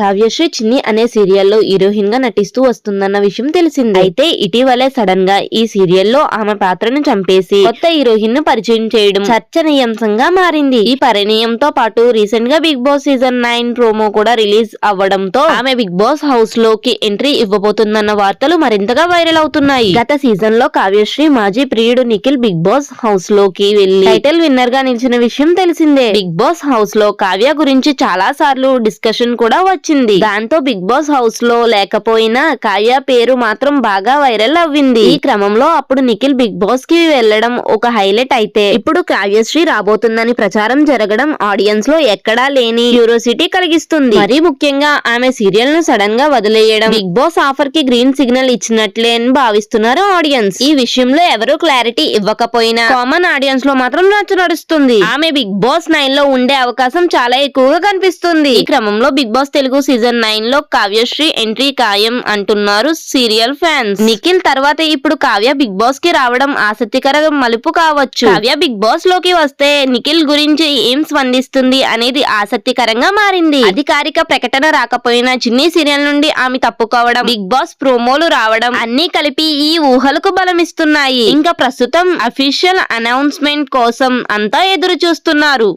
కావ్యశ్రీ చిన్ని అనే సీరియల్లో హీరోయిన్గా నటిస్తూ వస్తుందన్న విషయం తెలిసింది. అయితే ఇటీవలే సడన్గా ఈ సీరియల్లో ఆమె పాత్రను చంపేసి కొత్త హీరోయిన్ను పరిచయం చేయడం చర్చనీయాంశంగా మారింది. ఈ పరిణయంతో పాటు రీసెంట్గా Bigg Boss season nine promo కూడా రిలీజ్ అవ్వడంతో ఆమె బిగ్ బాస్ హౌస్లోకి ఎంట్రీ ఇవ్వబోతుందన్న వార్తలు మరింతగా వైరల్ అవుతున్నాయి. గత సీజన్లో కావ్యశ్రీ మాజీ ప్రియుడు నిఖిల్ బిగ్ బాస్ హౌస్లోకి వెళ్ళి టైటిల్ విన్నర్గా నిలిచిన విషయం తెలిసిందే. బిగ్ బాస్ హౌస్లో కావ్య గురించి చాలా సార్లు డిస్కషన్ కూడా వచ్చింది. దాంతో బిగ్ బాస్ హౌస్లో లేకపోయినా కావ్య పేరు మాత్రం బాగా వైరల్ అవ్వింది. ఈ క్రమంలో అప్పుడు నిఖిల్ బిగ్ బాస్కి వెళ్ళడం ఒక హైలైట్ అయితే. ఇప్పుడు కావ్యశ్రీ రాబోతుందని ప్రచారం జరగడం ఆడియన్స్లో ఎక్కడా లేని యూరోసిటీ కలిగిస్తుంది. మరీ ముఖ్యంగా ఆమె సీరియల్ను సడన్గా వదిలేయడం. బిగ్ బాస్ ఆఫర్కి గ్రీన్ సిగ్నల్ ఇచ్చినట్లే అని భావిస్తున్నారు ఆడియన్స్. ఈ విషయంలో ఎవరూ క్లారిటీ ఇవ్వకపోయినా కామన్ ఆడియన్స్లో మాత్రం నచ్చు నడుస్తుంది. ఆమె బిగ్ బాస్ నైన్లో ఉండే అవకాశం చాలా ఎక్కువగా కనిపిస్తుంది. ఈ క్రమంలో బిగ్ బాస్ తెలుగు సీజన్ నైన్లో కావ్యశ్రీ ఎంట్రీ ఖాయం అంటున్నారు సీరియల్ ఫ్యాన్స్. నిఖిల్ తర్వాత ఇప్పుడు కావ్య బిగ్ బాస్కి రావడం ఆసక్తికర మలుపు కావచ్చు. కావ్య బిగ్ బాస్లోకి వస్తే నిఖిల్ గురించి ఏం స్పందిస్తుంది అనేది ఆసక్తికరంగా మారింది. అధికారిక ప్రకటన రాకపోయినా చిన్ని సీరియల్ నుండి ఆమె తప్పుకోవడం బిగ్ బాస్ ప్రోమోలు రావడం అన్ని కలిపి ఈ ఊహలకు బలమిస్తున్నాయి. ఇంకా ప్రస్తుతం అఫీషియల్ అనౌన్స్మెంట్ కోసం అంతా ఎదురు చూస్తున్నారు